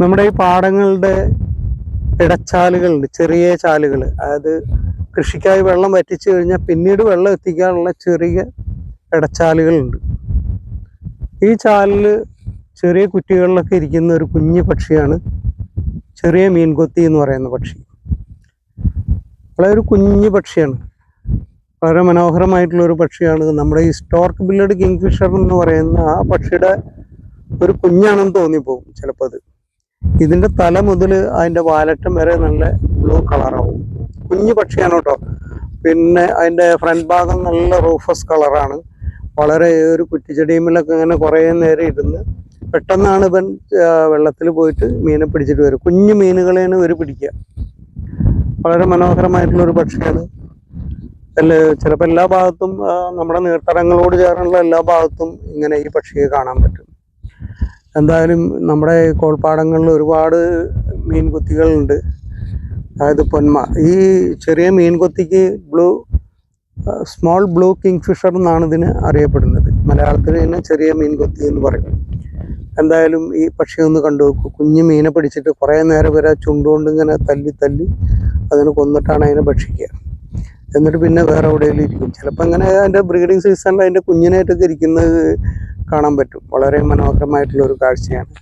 നമ്മുടെ ഈ പാടങ്ങളുടെ ഇടച്ചാലുകളുണ്ട് ചെറിയ ചാലുകൾ. അതായത് കൃഷിക്കായി വെള്ളം വറ്റിച്ചു കഴിഞ്ഞാൽ പിന്നീട് വെള്ളം എത്തിക്കാനുള്ള ചെറിയ ഇടച്ചാലുകളുണ്ട്. ഈ ചാലിൽ ചെറിയ കുറ്റികളിലൊക്കെ ഇരിക്കുന്ന ഒരു കുഞ്ഞു പക്ഷിയാണ് ചെറിയ മീൻകൊത്തി എന്ന് പറയുന്ന പക്ഷി. വളരെ ഒരു കുഞ്ഞു പക്ഷിയാണ്. വളരെ മനോഹരമായിട്ടുള്ള ഒരു പക്ഷിയാണ്. നമ്മുടെ ഈ സ്റ്റോർക്ക് ബില്ലഡ് കിങ് ഫിഷർ എന്ന് പറയുന്ന ആ പക്ഷിയുടെ ഒരു കുഞ്ഞാണെന്ന് തോന്നിപ്പോകും ചിലപ്പോൾ അത്. ഇതിന്റെ തല മുതൽ അതിന്റെ വാലറ്റം വരെ നല്ല ബ്ലൂ കളറാവും. കുഞ്ഞു പക്ഷിയാണ് കേട്ടോ പിന്നെ അതിന്റെ ഫ്രണ്ട് ഭാഗം നല്ല റൂഫസ് കളറാണ്. വളരെ ഒരു കുറ്റിച്ചെടിയുമ്മിലൊക്കെ ഇങ്ങനെ കുറേ നേരം ഇരുന്ന് പെട്ടെന്നാണ് ഇവൻ വെള്ളത്തിൽ പോയിട്ട് മീനെ പിടിച്ചിട്ട് വരും. കുഞ്ഞു മീനുകളെയാണ് ഇവർ പിടിക്കുക. വളരെ മനോഹരമായിട്ടുള്ള ഒരു പക്ഷിയാണ്. അല്ല ചിലപ്പോൾ എല്ലാ ഭാഗത്തും നമ്മുടെ നീർത്തടങ്ങളോട് ചേർന്നുള്ള എല്ലാ ഭാഗത്തും ഇങ്ങനെ ഈ പക്ഷിയെ കാണാൻ പറ്റും. എന്തായാലും നമ്മുടെ കോൾപ്പാടങ്ങളിൽ ഒരുപാട് മീൻകുത്തികളുണ്ട്. അതായത് പൊന്മ. ഈ ചെറിയ മീൻകൊത്തിക്ക് blue small blue kingfisher എന്നാണ് ഇതിന് അറിയപ്പെടുന്നത്. മലയാളത്തിൽ തന്നെ ചെറിയ മീൻകൊത്തി എന്ന് പറയും. എന്തായാലും ഈ പക്ഷി ഒന്ന് കണ്ടു നോക്കൂ. കുഞ്ഞു മീനെ പിടിച്ചിട്ട് കുറേ നേരം വരെ ചുണ്ടുകൊണ്ട് ഇങ്ങനെ തല്ലി തല്ലി അതിനെ കൊന്നിട്ടാണ് അതിനെ ഭക്ഷിക്കുക. എന്നിട്ട് പിന്നെ വേറെ എവിടെയെങ്കിലും ഇരിക്കും. ചിലപ്പോൾ അങ്ങനെ അതിന്റെ ബ്രീഡിങ് സീസണിൽ അതിന്റെ കുഞ്ഞിനായിട്ടൊക്കെ ഇരിക്കുന്നത് കാണാൻ പറ്റും. വളരെ മനോഹരമായിട്ടുള്ള ഒരു കാഴ്ചയാണ്.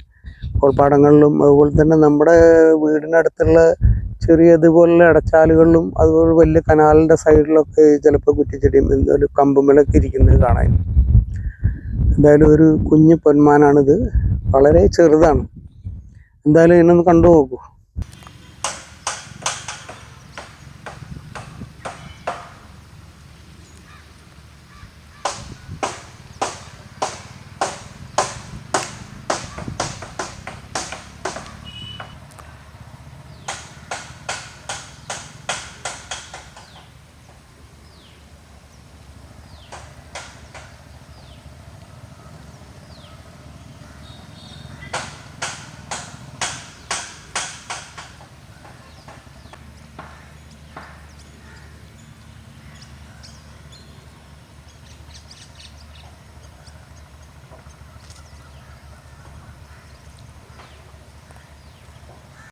കോൾപ്പാടങ്ങളിലും അതുപോലെ തന്നെ നമ്മുടെ വീടിനടുത്തുള്ള ചെറിയ ഇതുപോലുള്ള ഇടച്ചാലുകളിലും അതുപോലെ വലിയ കനാലിന്റെ സൈഡിലൊക്കെ ചിലപ്പോൾ കുറ്റിച്ചെടിയും എന്തായാലും കമ്പുമലൊക്കെ ഇരിക്കുന്നത് കാണാൻ. എന്തായാലും ഒരു കുഞ്ഞു പൊന്മാനാണിത്. വളരെ ചെറുതാണ്. എന്തായാലും ഇതിനൊന്ന് കണ്ടു നോക്കൂ.